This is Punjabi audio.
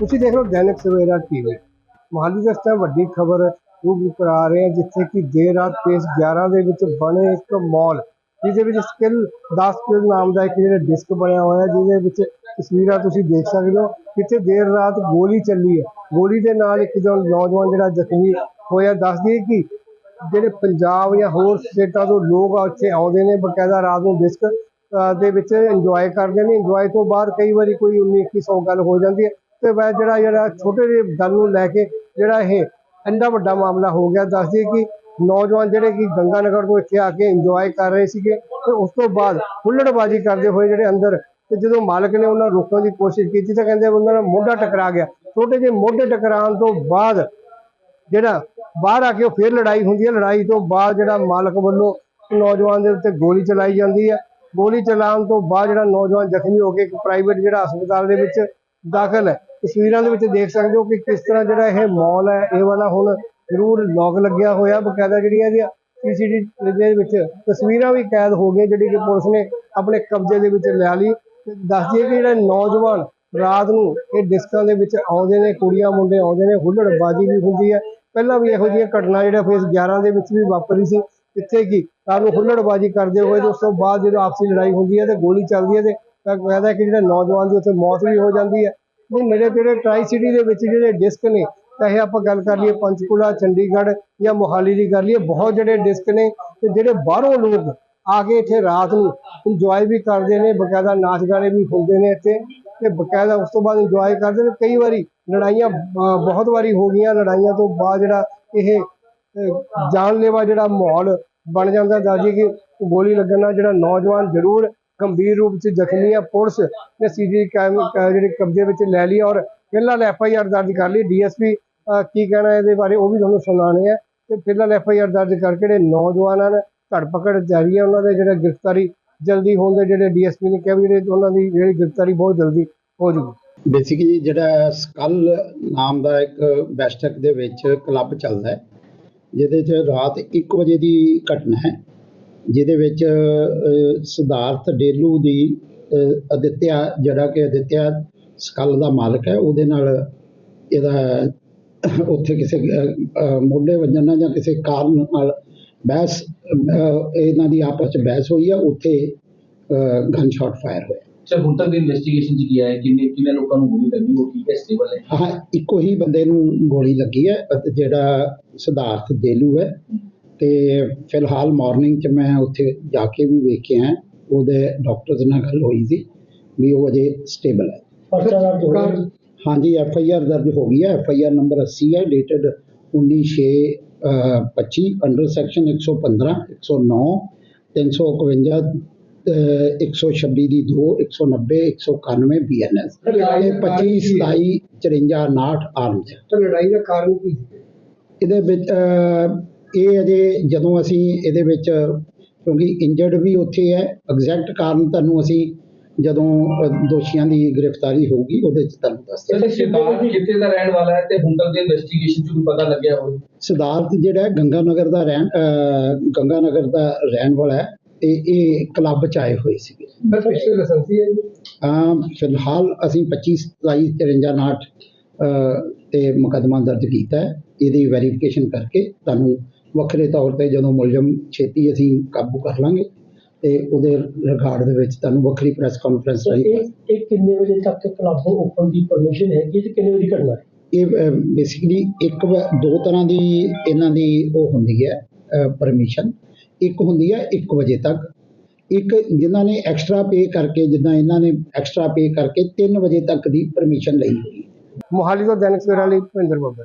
ਤੁਸੀਂ ਦੇਖ ਲਓ ਦੈਨਿਕ ਸਵੇਰਾ ਟੀਵੀ ਮੋਹਾਲੀ ਦੇ ਇਸ ਟਾਈਮ ਵੱਡੀ ਖਬਰ ਰੂਬਰੂ ਕਰਾ ਰਹੇ ਹਾਂ ਜਿੱਥੇ ਕਿ ਦੇਰ ਰਾਤ ਪੇਸ 11 ਦੇ ਵਿੱਚ ਬਣੇ ਇੱਕ ਮਾਲ, ਜਿਹਦੇ ਵਿੱਚ ਸਕਿੱਲ 10 ਸਕਿੱਲ ਨਾਮ ਦਾ ਇੱਕ ਜਿਹੜਾ ਡਿਸਕ ਬਣਿਆ ਹੋਇਆ, ਜਿਹਦੇ ਵਿੱਚ ਤਸਵੀਰਾਂ ਤੁਸੀਂ ਦੇਖ ਸਕਦੇ ਹੋ ਕਿਤੇ ਦੇਰ ਰਾਤ ਗੋਲੀ ਚੱਲੀ ਹੈ। ਗੋਲੀ ਦੇ ਨਾਲ ਇੱਕ ਜੋ ਨੌਜਵਾਨ ਜਿਹੜਾ ਜ਼ਖਮੀ ਹੋਇਆ ਦੱਸਦੀ ਦਈਏ ਕਿ ਜਿਹੜੇ ਪੰਜਾਬ ਜਾਂ ਹੋਰ ਸਟੇਟਾਂ ਤੋਂ ਲੋਕ ਇੱਥੇ ਆਉਂਦੇ ਨੇ, ਬਕਾਇਦਾ ਰਾਤ ਨੂੰ ਡਿਸਕ ਦੇ ਵਿੱਚ ਇੰਜੋਏ ਕਰਦੇ ਨੇ। ਇੰਜੋਏ ਤੋਂ ਬਾਅਦ ਕਈ ਵਾਰੀ ਕੋਈ 19 2100 ਗੱਲ ਹੋ ਜਾਂਦੀ ਹੈ। ਤੇ ਵੈ ਜਿਹੜਾ ਜਿਹੜਾ ਛੋਟੇ ਜਿਹੇ ਗੱਲ ਨੂੰ ਲੈ ਕੇ ਜਿਹੜਾ ਇਹ ਇੰਨਾ ਵੱਡਾ ਮਾਮਲਾ ਹੋ ਗਿਆ ਦੱਸਦੀ ਕਿ ਨੌਜਵਾਨ ਜਿਹੜੇ ਕਿ ਗੰਗਾ ਨਗਰ ਤੋਂ ਇੱਥੇ ਆ ਕੇ ਇੰਜੋਏ ਕਰ ਰਹੇ ਸੀਗੇ ਤੇ ਉਸ ਤੋਂ ਬਾਅਦ ਹੁੱਲੜਬਾਜ਼ੀ ਕਰਦੇ ਹੋਏ ਜਿਹੜੇ ਅੰਦਰ ਤੇ ਜਦੋਂ ਮਾਲਕ ਨੇ ਉਹਨਾਂ ਨੂੰ ਰੋਕਣ ਦੀ ਕੋਸ਼ਿਸ਼ ਕੀਤੀ ਤਾਂ ਕਹਿੰਦੇ ਉਹਨਾਂ ਦਾ ਮੋਢਾ ਟਕਰਾ ਗਿਆ। ਛੋਟੇ ਜਿਹੇ ਮੋਢੇ ਟਕਰਾਉਣ ਤੋਂ ਬਾਅਦ ਜਿਹੜਾ ਬਾਹਰ ਆ ਕੇ ਉਹ ਫਿਰ ਲੜਾਈ ਹੁੰਦੀ ਹੈ। ਲੜਾਈ ਤੋਂ ਬਾਅਦ ਜਿਹੜਾ ਮਾਲਕ ਵੱਲੋਂ ਨੌਜਵਾਨ ਦੇ ਉੱਤੇ ਗੋਲੀ ਚਲਾਈ ਜਾਂਦੀ ਹੈ। ਗੋਲੀ ਚਲਾਉਣ ਤੋਂ ਬਾਅਦ ਜਿਹੜਾ ਨੌਜਵਾਨ ਜ਼ਖਮੀ ਹੋ ਕੇ ਇੱਕ ਪ੍ਰਾਈਵੇਟ ਜਿਹੜਾ ਹਸਪਤਾਲ ਦੇ ਵਿੱਚ ਦਾਖਲ ਹੈ। ਤਸਵੀਰਾਂ ਦੇ ਵਿੱਚ ਦੇਖ ਸਕਦੇ ਹੋ ਕਿ ਕਿਸ ਤਰ੍ਹਾਂ ਜਿਹੜਾ ਇਹ ਮਾਲ ਹੈ, ਇਹ ਵਾਲਾ ਹੁਣ ਜ਼ਰੂਰ ਲੋਕ ਲੱਗਿਆ ਹੋਇਆ। ਬਕਾਇਦਾ ਜਿਹੜੀਆਂ ਇਹਦੀਆਂ ਸੀਸੀਟੀਵੀ ਦੇ ਵਿੱਚ ਤਸਵੀਰਾਂ ਵੀ ਕੈਦ ਹੋ ਗਈਆਂ, ਜਿਹੜੀ ਕਿ ਪੁਲਿਸ ਨੇ ਆਪਣੇ ਕਬਜ਼ੇ ਦੇ ਵਿੱਚ ਲੈ ਲਈ। ਤੇ ਦੱਸ ਦਈਏ ਕਿ ਜਿਹੜਾ ਨੌਜਵਾਨ ਰਾਤ ਨੂੰ ਇਹ ਡਿਸਕਾਂ ਦੇ ਵਿੱਚ ਆਉਂਦੇ ਨੇ, ਕੁੜੀਆਂ, ਮੁੰਡੇ ਆਉਂਦੇ ਨੇ, ਹੁੱਲੜਬਾਜ਼ੀ ਵੀ ਹੁੰਦੀ ਹੈ। ਪਹਿਲਾਂ ਵੀ ਇਹੋ ਜਿਹੀਆਂ ਘਟਨਾ ਜਿਹੜਾ ਫੇਸ 11 ਦੇ ਵਿੱਚ ਵੀ ਵਾਪਰੀ ਸੀ। ਜਿੱਥੇ ਕਿ ਰਾਤ ਨੂੰ ਹੁੱਲੜਬਾਜ਼ੀ ਕਰਦੇ ਹੋਏ ਤੇ ਉਸ ਤੋਂ ਬਾਅਦ ਜਦੋਂ ਆਪਸੀ ਲੜਾਈ ਹੁੰਦੀ ਹੈ ਤੇ ਗੋਲੀ ਚੱਲਦੀ ਹੈ ਤੇ ਤਾਂ ਕਹਿੰਦਾ ਕਿ ਜਿਹੜੇ ਨੌਜਵਾਨ ਦੀ ਉੱਥੇ ਮੌਤ ਵੀ ਹੋ ਜਾਂਦੀ ਹੈ। ਨਹੀਂ, ਮੇਰੇ ਜਿਹੜੇ ਟਰਾਈ ਸਿਟੀ ਦੇ ਵਿੱਚ ਜਿਹੜੇ ਡਿਸਕ ਨੇ ਚਾਹੇ ਆਪਾਂ ਗੱਲ ਕਰ ਲਈਏ ਪੰਚਕੂਲਾ, ਚੰਡੀਗੜ੍ਹ ਜਾਂ ਮੋਹਾਲੀ ਦੀ ਕਰ ਲਈਏ, ਬਹੁਤ ਜਿਹੜੇ ਡਿਸਕ ਨੇ ਤੇ ਜਿਹੜੇ ਬਾਹਰੋਂ ਲੋਕ ਆ ਕੇ ਇੱਥੇ ਰਾਤ ਨੂੰ ਇੰਜੋਏ ਵੀ ਕਰਦੇ ਨੇ, ਬਕਾਇਦਾ ਨਾਚ ਗਾਣੇ ਵੀ ਹੁੰਦੇ ਨੇ ਇੱਥੇ ਤੇ ਬਕਾਇਦਾ ਉਸ ਤੋਂ ਬਾਅਦ ਇੰਜੋਏ ਕਰਦੇ ਨੇ। ਕਈ ਵਾਰੀ ਲੜਾਈਆਂ ਬ- ਬਹੁਤ ਵਾਰੀ ਹੋ ਗਈਆਂ ਲੜਾਈਆਂ ਤੋਂ ਬਾਅਦ ਜਿਹੜਾ ਇਹ ਜਾਨਲੇਵਾ ਜਿਹੜਾ ਮਾਹੌਲ ਬਣ ਜਾਂਦਾ, ਦਾਦੀ ਕਿ ਗੋਲੀ ਲੱਗਣ ਨਾਲ ਜਿਹੜਾ ਨੌਜਵਾਨ ਜ਼ਰੂਰ ਗੰਭੀਰ ਰੂਪ 'ਚ ਜ਼ਖਮੀ ਆ। ਪੁਲਿਸ ਨੇ ਸੀਜੀ ਜਿਹੜੇ ਕਬਜ਼ੇ ਵਿੱਚ ਲੈ ਲਈ ਔਰ ਫਿਲਹਾਲ ਐਫ ਦਰਜ ਕਰ ਲਈ। ਡੀਐਸਪੀ ਕੀ ਕਹਿਣਾ ਇਹਦੇ ਬਾਰੇ ਉਹ ਵੀ ਤੁਹਾਨੂੰ ਸੁਣਾਣੇ ਆ। ਤੇ ਫਿਲਹਾਲ ਐਫ ਦਰਜ ਕਰਕੇ ਜਿਹੜੇ ਨੌਜਵਾਨ ਹਨ ਧੜ ਜਾਰੀ ਹੈ ਉਹਨਾਂ ਦੇ ਜਿਹੜੇ ਗ੍ਰਿਫਤਾਰੀ ਜਲਦੀ ਹੋਣ ਦੇ ਜਿਹੜੇ ਡੀਐਸਪੀ ਨੇ ਕਿਹਾ ਵੀ ਜਿਹੜੇ ਉਹਨਾਂ ਦੀ ਜਿਹੜੀ ਗ੍ਰਿਫਤਾਰੀ ਬਹੁਤ ਜਲਦੀ ਹੋ ਜੂਗੀ ਬੇਸਿਕਲੀ ਜਿਹੜਾ ਸਕਲ ਨਾਮ ਦਾ ਇੱਕ ਬੈਸਟਕ ਦੇ ਵਿੱਚ ਕਲੱਬ ਚੱਲਦਾ ਹੈ, ਜਿਹਦੇ 'ਚ ਰਾਤ 1 ਵਜੇ ਦੀ ਘਟਨਾ ਹੈ। ਜਿਹਦੇ ਵਿੱਚ ਸਿਧਾਰਥ ਡੇਲੂ ਦੀ ਅਦਿੱਤਿਆ ਜਿਹੜਾ ਕਿ ਅਦਿੱਤਿਆ ਸਕਲ ਦਾ ਮਾਲਕ ਹੈ ਉਹਦੇ ਨਾਲ ਇਹਦਾ ਉੱਥੇ ਕਿਸੇ ਮੋਢੇ ਵੱਜਣ ਨਾਲ ਜਾਂ ਕਿਸੇ ਕਾਰਨ ਨਾਲ ਬਹਿਸ ਇਹਨਾਂ ਦੀ ਆਪਸ 'ਚ ਬਹਿਸ ਹੋਈ ਹੈ ਉੱਥੇ ਗਨ ਸ਼ਾਟ ਫਾਇਰ ਹੋਇਆ। ਸਰ ਹੁਣ ਤੱਕ ਦੀ ਇਨਵੈਸਟੀਗੇਸ਼ਨ ਚ ਕੀ ਹੈ ਕਿੰਨੇ ਕਿੰਨੇ ਲੋਕਾਂ ਨੂੰ ਗੋਲੀ ਲੱਗੀ? ਉਹ ਠੀਕ ਹੈ ਸਟੇਬਲ ਹੈ। ਹਾਂ ਇੱਕੋ ਹੀ ਬੰਦੇ ਨੂੰ ਗੋਲੀ ਲੱਗੀ ਹੈ ਜਿਹੜਾ ਸਿਧਾਰਥ ਦੇਲੂ ਹੈ ਤੇ ਫਿਲਹਾਲ ਮਾਰਨਿੰਗ ਚ ਮੈਂ ਉੱਥੇ ਜਾ ਕੇ ਵੀ ਵੇਖ ਕੇ ਆਇਆ। ਉਹਦੇ ਡਾਕਟਰਸ ਨਾਲ ਗੱਲ ਹੋਈ ਸੀ ਵੀ ਉਹ ਅਜੇ ਸਟੇਬਲ ਹੈ। ਪਰਚਾ ਦਰਜ ਹੋ ਗਿਆ। ਹਾਂਜੀ ਐਫ ਆਈ ਆਰ ਦਰਜ ਹੋ ਗਈ ਹੈ। ਐਫ ਆਈ ਆਰ ਨੰਬਰ 80 ਹੈ ਡੇਟਡ 19/6/25 ਅੰਡਰ ਸੈਕਸ਼ਨ 115 109 351 ਅਹ, 126 ਦੀ 2 190 191 ਬੀਐਨਐਸ ਇਹ 25 27 54 59 ਆਰਮਡ ਹੈ। ਤਾਂ ਲੜਾਈ ਦਾ ਕਾਰਨ ਕੀ ਇਹਦੇ ਵਿੱਚ ਇਹ ਅਜੇ ਜਦੋਂ ਅਸੀਂ ਇਹਦੇ ਵਿੱਚ ਕਿਉਂਕਿ ਇੰਜਰਡ ਵੀ ਉੱਥੇ ਹੈ ਐਗਜ਼ੈਕਟ ਕਾਰਨ ਤੁਹਾਨੂੰ ਅਸੀਂ ਜਦੋਂ ਦੋਸ਼ੀਆਂ ਦੀ ਗ੍ਰਿਫਤਾਰੀ ਹੋਊਗੀ ਉਹਦੇ ਚ ਤੁਹਾਨੂੰ ਦੱਸ ਦਿਆਂਗੇ। ਕਿੱਥੇ ਦਾ ਰਹਿਣ ਵਾਲਾ ਹੈ ਤੇ ਤੱਕ ਦੀ ਇਨਵੈਸਟੀਗੇਸ਼ਨ ਚ ਵੀ ਪਤਾ ਲੱਗਿਆ ਹੋਵੇ? ਸਿਧਾਰਥ ਜਿਹੜਾ ਗੰਗਾ ਨਗਰ ਦਾ ਰਹਿਣ ਗੰਗਾ ਨਗਰ ਦਾ ਰਹਿਣ ਵਾਲਾ ਹੈ ਤੇ ਇਹ ਕਲੱਬ ਚ ਆਏ ਹੋਏ ਸੀਗੇ। ਪਿਛਲੇ ਲਾਇਸੈਂਸੀ ਹੈ ਫਿਲਹਾਲ ਅਸੀਂ 25 27 53 59 ਅਹ, ਤੇ ਮੁਕੱਦਮਾ ਦਰਜ ਕੀਤਾ ਹੈ। ਇਹਦੀ ਵੈਰੀਫਿਕੇਸ਼ਨ ਕਰਕੇ ਤੁਹਾਨੂੰ ਵੱਖਰੇ ਤੌਰ ਤੇ ਜਦੋਂ ਮੁਲਜ਼ਮ ਛੇਤੀ ਅਸੀਂ ਕਾਬੂ ਕਰ ਲਾਂਗੇ ਤੇ ਉਹਦੇ ਰਿਗਾਰਡ ਦੇ ਵਿੱਚ ਤੁਹਾਨੂੰ ਵੱਖਰੀ ਪ੍ਰੈਸ ਕਾਨਫਰੰਸ ਰਾਹੀਂ ਇਹ ਇਹ ਕਿੰਨੇ ਵਜੇ ਤੱਕ ਕਲੱਬ ਓਪਨ ਦੀ ਪਰਮਿਸ਼ਨ ਹੈਗੀ ਤੇ ਕਿੰਨੇ ਵਜੇ ਘਟਨਾ ਹੈ? ਇਹ ਬੇਸਿਕਲੀ ਇੱਕ ਦੋ ਤਰ੍ਹਾਂ ਦੀ ਇਹਨਾਂ ਦੀ ਉਹ ਹੁੰਦੀ ਹੈ ਪਰਮਿਸ਼ਨ ਇੱਕ ਹੁੰਦੀ ਹੈ 1 ਵਜੇ ਤੱਕ। ਇੱਕ ਜਿਨ੍ਹਾਂ ਨੇ ਐਕਸਟਰਾ ਪੇ ਕਰਕੇ ਜਿੱਦਾਂ ਇਹਨਾਂ ਨੇ ਐਕਸਟਰਾ ਪੇ ਕਰਕੇ 3 ਵਜੇ ਤੱਕ ਦੀ ਪਰਮਿਸ਼ਨ ਲਈ ਹੋਈ। ਹੈ ਮੋਹਾਲੀ ਤੋਂ ਦੈਨਿਕ ਸਵੇਰਾ ਲਈ ਭਿੰਦਰ ਬੱਬਰ